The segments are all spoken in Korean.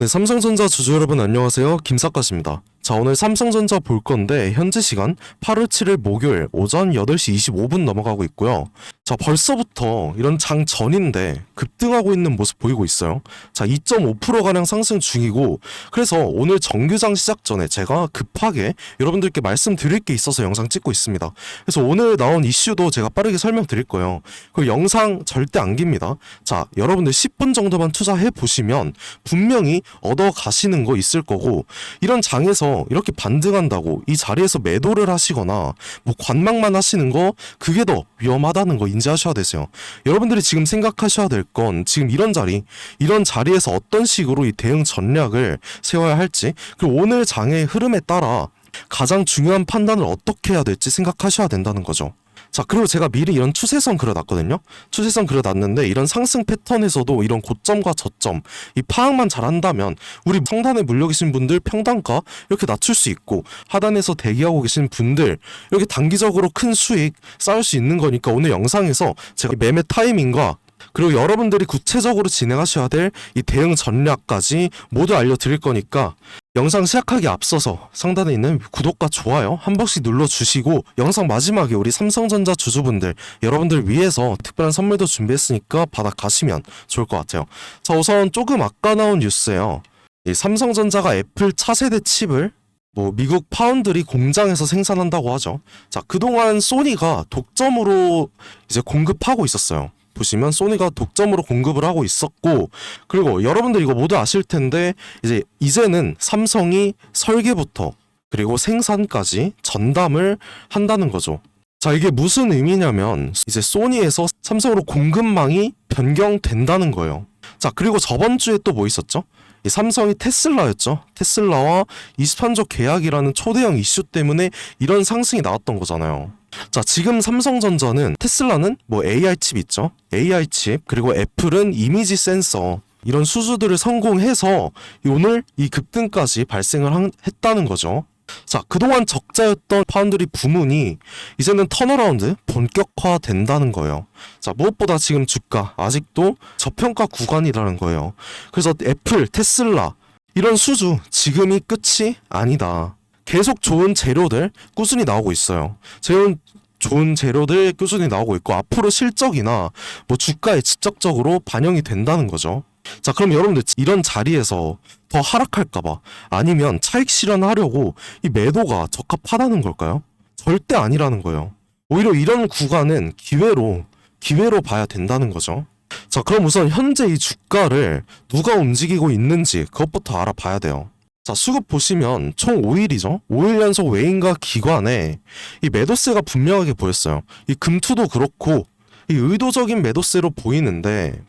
네, 삼성전자 주주 여러분 안녕하세요. 김사과입니다. 자, 오늘 삼성전자 볼 건데 현재 시간 8월 7일 목요일 오전 8시 25분 넘어가고 있고요. 자, 벌써부터 이런 장 전인데 급등하고 있는 모습 보이고 있어요. 자, 2.5% 가량 상승 중이고 그래서 오늘 정규장 시작 전에 제가 급하게 여러분들께 말씀드릴 게 있어서 영상 찍고 있습니다. 그래서 오늘 나온 이슈도 제가 빠르게 설명드릴 거예요. 그 영상 절대 안 깁니다. 자, 여러분들 10분 정도만 투자해 보시면 분명히 얻어 가시는 거 있을 거고 이런 장에서 이렇게 반등한다고 이 자리에서 매도를 하시거나 뭐 관망만 하시는 거 그게 더 위험하다는 거 인지하셔야 되세요. 여러분들이 지금 생각하셔야 될 건 지금 이런 자리 이런 자리에서 어떤 식으로 이 대응 전략을 세워야 할지 그리고 오늘 장의 흐름에 따라 가장 중요한 판단을 어떻게 해야 될지 생각하셔야 된다는 거죠. 자, 그리고 제가 미리 이런 추세선 그려놨거든요. 추세선 그려놨는데 이런 상승 패턴에서도 이런 고점과 저점 이 파악만 잘한다면 우리 상단에 물려 계신 분들 평단가 이렇게 낮출 수 있고 하단에서 대기하고 계신 분들 이렇게 단기적으로 큰 수익 쌓을 수 있는 거니까 오늘 영상에서 제가 매매 타이밍과 그리고 여러분들이 구체적으로 진행하셔야 될 이 대응 전략까지 모두 알려드릴 거니까 영상 시작하기 앞서서 상단에 있는 구독과 좋아요 한 번씩 눌러주시고 영상 마지막에 우리 삼성전자 주주분들 여러분들 위해서 특별한 선물도 준비했으니까 받아 가시면 좋을 것 같아요. 자 우선 조금 아까 나온 뉴스예요. 이 삼성전자가 애플 차세대 칩을 뭐 미국 파운드리 공장에서 생산한다고 하죠. 자 그동안 소니가 독점으로 이제 공급하고 있었어요. 보시면 소니가 독점으로 공급을 하고 있었고 그리고 여러분들 이거 모두 아실 텐데 이제 이제는 삼성이 설계부터 그리고 생산까지 전담을 한다는 거죠. 자, 이게 무슨 의미냐면 이제 소니에서 삼성으로 공급망이 변경된다는 거예요. 자, 그리고 저번 주에 또 뭐 있었죠? 이 삼성이 테슬라였죠. 테슬라와 23조 계약이라는 초대형 이슈 때문에 이런 상승이 나왔던 거잖아요. 자, 지금 삼성전자는 테슬라는 뭐 AI 칩 있죠. AI 칩 그리고 애플은 이미지 센서 이런 수주들을 성공해서 오늘 이 급등까지 발생을 한- 했다는 거죠. 자, 그동안 적자였던 파운드리 부문이 이제는 턴어라운드 본격화 된다는 거예요. 자, 무엇보다 지금 주가 아직도 저평가 구간이라는 거예요. 그래서 애플, 테슬라 이런 수주 지금이 끝이 아니다. 계속 좋은 재료들 꾸준히 나오고 있어요. 재료 좋은 재료들 꾸준히 나오고 있고 앞으로 실적이나 뭐 주가에 직접적으로 반영이 된다는 거죠. 자, 그럼 여러분들 이런 자리에서 더 하락할까봐 아니면 차익 실현하려고 이 매도가 적합하다는 걸까요? 절대 아니라는 거예요. 오히려 이런 구간은 기회로 기회로 봐야 된다는 거죠. 자, 그럼 우선 현재 이 주가를 누가 움직이고 있는지 그것부터 알아봐야 돼요. 자, 수급 보시면 총 5일이죠. 5일 연속 외인과 기관에 이 매도세가 분명하게 보였어요. 이 금투도 그렇고 이 의도적인 매도세로 보이는데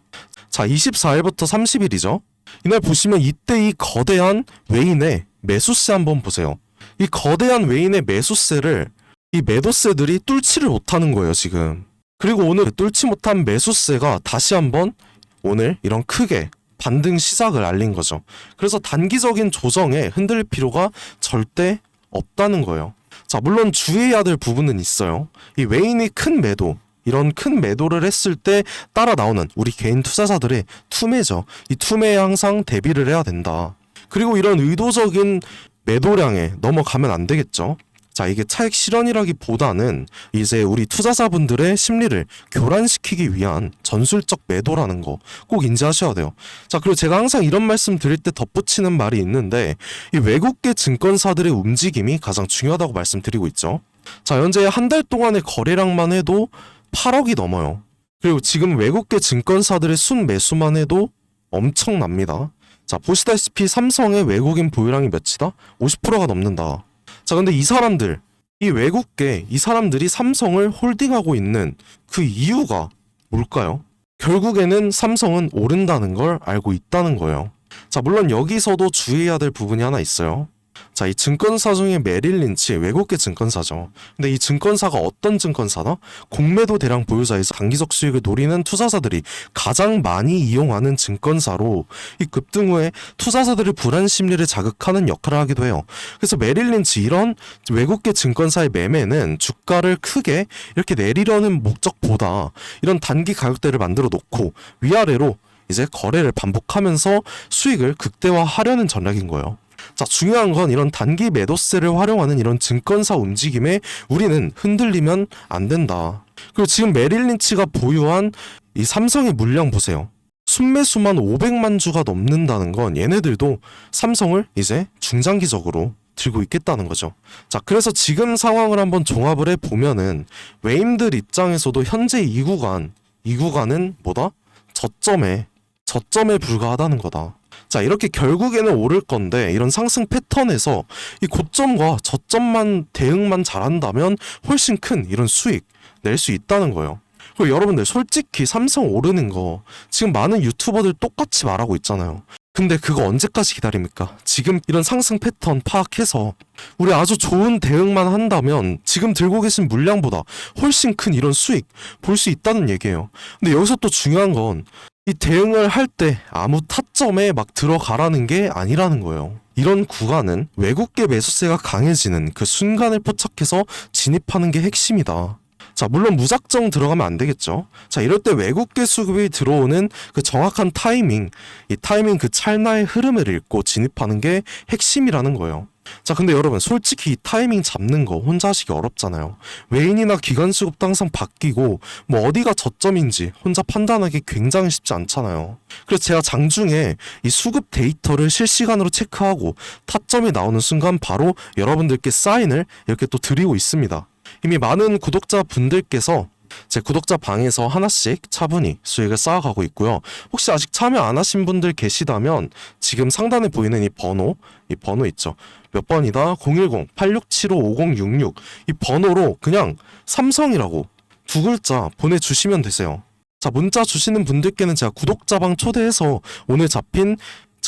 자, 24일부터 30일이죠. 이날 보시면 이때 이 거대한 외인의 매수세 한번 보세요. 이 거대한 외인의 매수세를 이 매도세들이 뚫지를 못하는 거예요, 지금. 그리고 오늘 그 뚫지 못한 매수세가 다시 한번 오늘 이런 크게 반등 시작을 알린 거죠. 그래서 단기적인 조정에 흔들릴 필요가 절대 없다는 거예요. 자, 물론 주의해야 될 부분은 있어요. 이 외인이 큰 매도, 이런 큰 매도를 했을 때 따라 나오는 우리 개인 투자자들의 투매죠. 이 투매에 항상 대비를 해야 된다. 그리고 이런 의도적인 매도량에 넘어가면 안 되겠죠. 자, 이게 차익 실현이라기보다는 이제 우리 투자자분들의 심리를 교란시키기 위한 전술적 매도라는 거 꼭 인지하셔야 돼요. 자, 그리고 제가 항상 이런 말씀 드릴 때 덧붙이는 말이 있는데 이 외국계 증권사들의 움직임이 가장 중요하다고 말씀드리고 있죠. 자, 현재 한 달 동안의 거래량만 해도 8억이 넘어요. 그리고 지금 외국계 증권사들의 순 매수만 해도 엄청납니다. 자, 보시다시피 삼성의 외국인 보유량이 몇이다? 50%가 넘는다. 자, 근데 이 사람들, 이 외국계, 이 사람들이 삼성을 홀딩하고 있는 그 이유가 뭘까요? 결국에는 삼성은 오른다는 걸 알고 있다는 거예요. 자, 물론 여기서도 주의해야 될 부분이 하나 있어요. 자, 이 증권사 중에 메릴 린치 외국계 증권사죠. 근데 이 증권사가 어떤 증권사다? 공매도 대량 보유자에서 단기적 수익을 노리는 투자자들이 가장 많이 이용하는 증권사로 이 급등 후에 투자자들의 불안 심리를 자극하는 역할을 하기도 해요. 그래서 메릴 린치 이런 외국계 증권사의 매매는 주가를 크게 이렇게 내리려는 목적보다 이런 단기 가격대를 만들어 놓고 위아래로 이제 거래를 반복하면서 수익을 극대화하려는 전략인 거예요. 자, 중요한 건 이런 단기 매도세를 활용하는 이런 증권사 움직임에 우리는 흔들리면 안 된다. 그리고 지금 메릴 린치가 보유한 이 삼성의 물량 보세요. 순매수만 500만 주가 넘는다는 건 얘네들도 삼성을 이제 중장기적으로 들고 있겠다는 거죠. 자, 그래서 지금 상황을 한번 종합을 해 보면은 웨임들 입장에서도 현재 이 구간, 이 구간은 뭐다? 저점에 저점에 불과하다는 거다. 자, 이렇게 결국에는 오를 건데 이런 상승 패턴에서 이 고점과 저점만 대응만 잘한다면 훨씬 큰 이런 수익 낼 수 있다는 거예요. 그리고 여러분들 솔직히 삼성 오르는 거 지금 많은 유튜버들 똑같이 말하고 있잖아요. 근데 그거 언제까지 기다립니까? 지금 이런 상승 패턴 파악해서 우리 아주 좋은 대응만 한다면 지금 들고 계신 물량보다 훨씬 큰 이런 수익 볼 수 있다는 얘기예요. 근데 여기서 또 중요한 건 이 대응을 할 때 아무 타점에 막 들어가라는 게 아니라는 거예요. 이런 구간은 외국계 매수세가 강해지는 그 순간을 포착해서 진입하는 게 핵심이다. 자, 물론 무작정 들어가면 안 되겠죠. 자, 이럴 때 외국계 수급이 들어오는 그 정확한 타이밍, 이 타이밍 그 찰나의 흐름을 읽고 진입하는 게 핵심이라는 거예요. 자, 근데 여러분, 솔직히 이 타이밍 잡는 거 혼자 하시기 어렵잖아요. 외인이나 기관 수급도 항상 바뀌고, 뭐 어디가 저점인지 혼자 판단하기 굉장히 쉽지 않잖아요. 그래서 제가 장중에 이 수급 데이터를 실시간으로 체크하고 타점이 나오는 순간 바로 여러분들께 사인을 이렇게 또 드리고 있습니다. 이미 많은 구독자 분들께서 제 구독자 방에서 하나씩 차분히 수익을 쌓아가고 있고요. 혹시 아직 참여 안 하신 분들 계시다면 지금 상단에 보이는 이 번호, 이 번호 있죠. 몇 번이다? 010-8675-5066. 이 번호로 그냥 삼성이라고 두 글자 보내주시면 되세요. 자, 문자 주시는 분들께는 제가 구독자방 초대해서 오늘 잡힌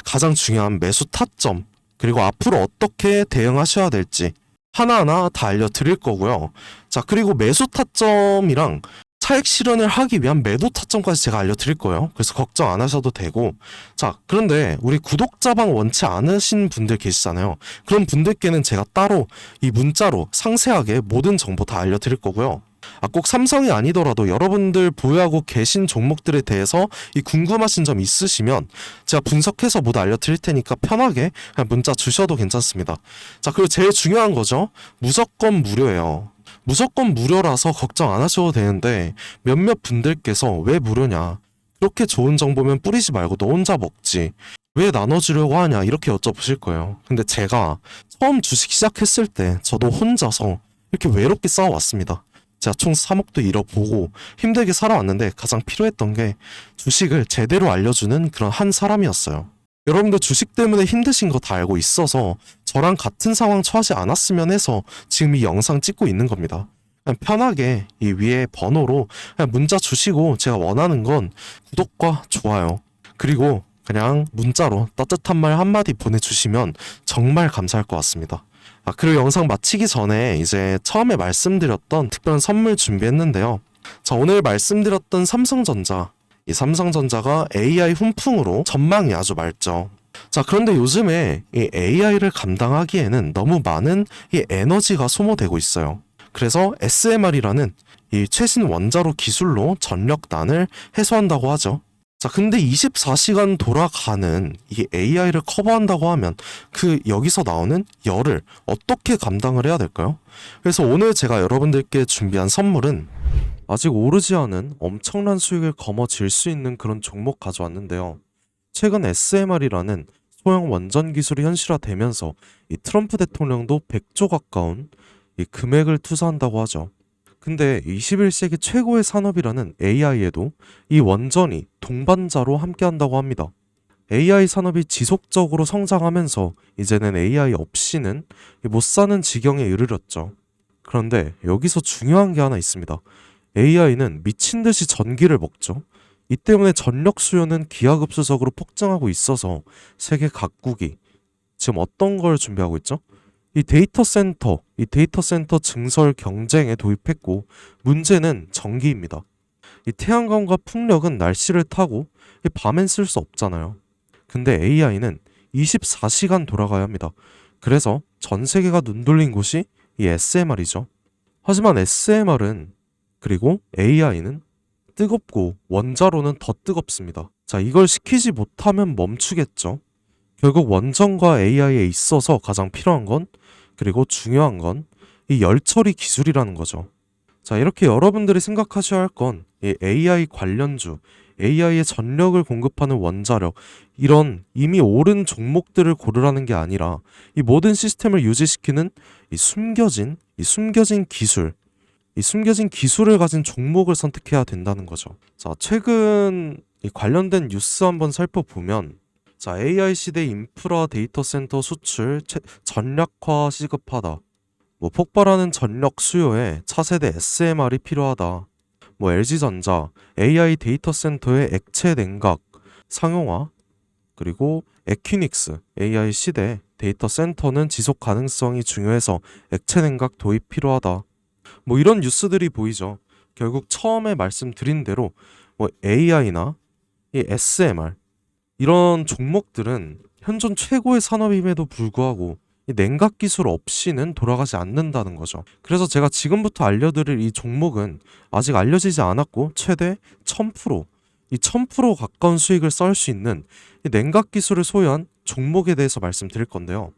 가장 중요한 매수 타점, 그리고 앞으로 어떻게 대응하셔야 될지 하나하나 다 알려드릴 거고요. 자, 그리고 매수 타점이랑 차익 실현을 하기 위한 매도 타점까지 제가 알려드릴 거예요. 그래서 걱정 안 하셔도 되고. 자, 그런데 우리 구독자방 원치 않으신 분들 계시잖아요. 그런 분들께는 제가 따로 이 문자로 상세하게 모든 정보 다 알려드릴 거고요. 아, 꼭 삼성이 아니더라도 여러분들 보유하고 계신 종목들에 대해서 이 궁금하신 점 있으시면 제가 분석해서 모두 알려드릴 테니까 편하게 그냥 문자 주셔도 괜찮습니다. 자, 그리고 제일 중요한 거죠. 무조건 무료예요. 무조건 무료라서 걱정 안 하셔도 되는데 몇몇 분들께서 왜 무료냐. 그렇게 좋은 정보면 뿌리지 말고 너 혼자 먹지. 왜 나눠주려고 하냐 이렇게 여쭤보실 거예요. 근데 제가 처음 주식 시작했을 때 저도 혼자서 이렇게 외롭게 싸워왔습니다. 제가 총 3억도 잃어보고 힘들게 살아왔는데 가장 필요했던 게 주식을 제대로 알려주는 그런 한 사람이었어요. 여러분들 주식 때문에 힘드신 거 다 알고 있어서 저랑 같은 상황 처하지 않았으면 해서 지금 이 영상 찍고 있는 겁니다. 그냥 편하게 이 위에 번호로 그냥 문자 주시고 제가 원하는 건 구독과 좋아요 그리고 그냥 문자로 따뜻한 말 한마디 보내주시면 정말 감사할 것 같습니다. 아, 그리고 영상 마치기 전에 이제 처음에 말씀드렸던 특별한 선물 준비했는데요. 자, 오늘 말씀드렸던 삼성전자. 이 삼성전자가 AI 훈풍으로 전망이 아주 맑죠. 자, 그런데 요즘에 이 AI를 감당하기에는 너무 많은 이 에너지가 소모되고 있어요. 그래서 SMR이라는 이 최신 원자로 기술로 전력난을 해소한다고 하죠. 자, 근데 24시간 돌아가는 이 AI를 커버한다고 하면 그 여기서 나오는 열을 어떻게 감당을 해야 될까요? 그래서 오늘 제가 여러분들께 준비한 선물은 아직 오르지 않은 엄청난 수익을 거머쥘 수 있는 그런 종목 가져왔는데요. 최근 SMR이라는 소형 원전 기술이 현실화되면서 이 트럼프 대통령도 100조 가까운 이 금액을 투자한다고 하죠. 근데 21세기 최고의 산업이라는 AI에도 이 원전이 동반자로 함께한다고 합니다. AI 산업이 지속적으로 성장하면서 이제는 AI 없이는 못 사는 지경에 이르렀죠. 그런데 여기서 중요한 게 하나 있습니다. AI는 미친 듯이 전기를 먹죠. 이 때문에 전력 수요는 기하급수적으로 폭증하고 있어서 세계 각국이 지금 어떤 걸 준비하고 있죠? 이 데이터 센터, 이 데이터 센터 증설 경쟁에 도입했고 문제는 전기입니다. 이 태양광과 풍력은 날씨를 타고 이 밤엔 쓸 수 없잖아요. 근데 AI는 24시간 돌아가야 합니다. 그래서 전 세계가 눈 돌린 곳이 이 SMR이죠. 하지만 SMR은 그리고 AI는 뜨겁고 원자로는 더 뜨겁습니다. 자, 이걸 시키지 못하면 멈추겠죠. 결국 원전과 AI에 있어서 가장 필요한 건 그리고 중요한 건 이 열처리 기술이라는 거죠. 자, 이렇게 여러분들이 생각하셔야 할 건 이 AI 관련주, AI에 전력을 공급하는 원자력, 이런 이미 옳은 종목들을 고르라는 게 아니라 이 모든 시스템을 유지시키는 이 숨겨진, 이 숨겨진 기술, 이 숨겨진 기술을 가진 종목을 선택해야 된다는 거죠. 자, 최근 이 관련된 뉴스 한번 살펴보면 자, AI 시대 인프라 데이터 센터 수출 최- 전략화 시급하다. 뭐 폭발하는 전력 수요에 차세대 SMR이 필요하다. 뭐 LG전자 AI 데이터 센터의 액체 냉각 상용화 그리고 에퀴닉스 AI 시대 데이터 센터는 지속 가능성이 중요해서 액체 냉각 도입 필요하다. 뭐 이런 뉴스들이 보이죠. 결국 처음에 말씀드린 대로 뭐 AI나 이 SMR 이런 종목들은 현존 최고의 산업임에도 불구하고 이 냉각 기술 없이는 돌아가지 않는다는 거죠. 그래서 제가 지금부터 알려드릴 이 종목은 아직 알려지지 않았고 최대 1000%, 이 1000% 가까운 수익을 쌓을 수 있는 이 냉각 기술을 소유한 종목에 대해서 말씀드릴 건데요.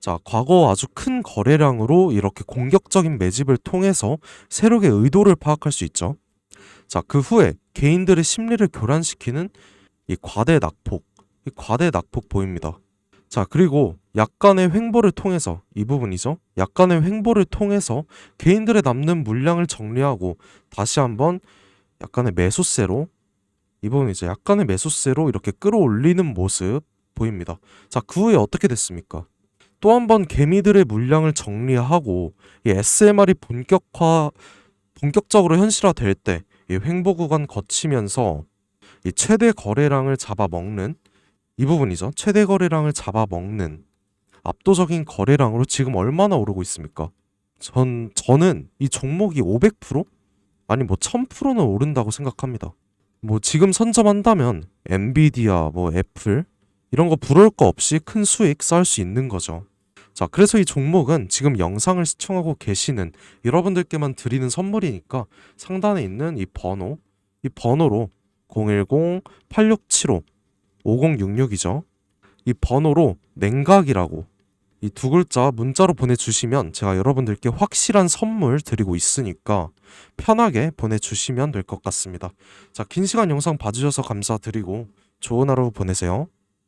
자, 과거 아주 큰 거래량으로 이렇게 공격적인 매집을 통해서 세력의 의도를 파악할 수 있죠. 자, 그 후에 개인들의 심리를 교란시키는 이 과대 낙폭, 이 과대 낙폭 보입니다. 자, 그리고 약간의 횡보를 통해서 이 부분이죠. 약간의 횡보를 통해서 개인들의 남는 물량을 정리하고 다시 한번 약간의 매수세로 이 부분이죠. 약간의 매수세로 이렇게 끌어올리는 모습 보입니다. 자, 그 후에 어떻게 됐습니까? 또 한 번 개미들의 물량을 정리하고 이 SMR이 본격화 본격적으로 현실화될 때 이 횡보 구간 거치면서 이 최대 거래량을 잡아먹는 이 부분이죠. 최대 거래량을 잡아먹는 압도적인 거래량으로 지금 얼마나 오르고 있습니까? 전 저는 이 종목이 500% 아니 뭐 1000%는 오른다고 생각합니다. 뭐 지금 선점한다면 엔비디아 뭐 애플 이런 거 부러울 거 없이 큰 수익 쌓을 수 있는 거죠. 자, 그래서 이 종목은 지금 영상을 시청하고 계시는 여러분들께만 드리는 선물이니까 상단에 있는 이 번호, 이 번호로 010-8675-5066이죠. 이 번호로 냉각이라고 이 두 글자 문자로 보내주시면 제가 여러분들께 확실한 선물 드리고 있으니까 편하게 보내주시면 될 것 같습니다. 자, 긴 시간 영상 봐주셔서 감사드리고 좋은 하루 보내세요.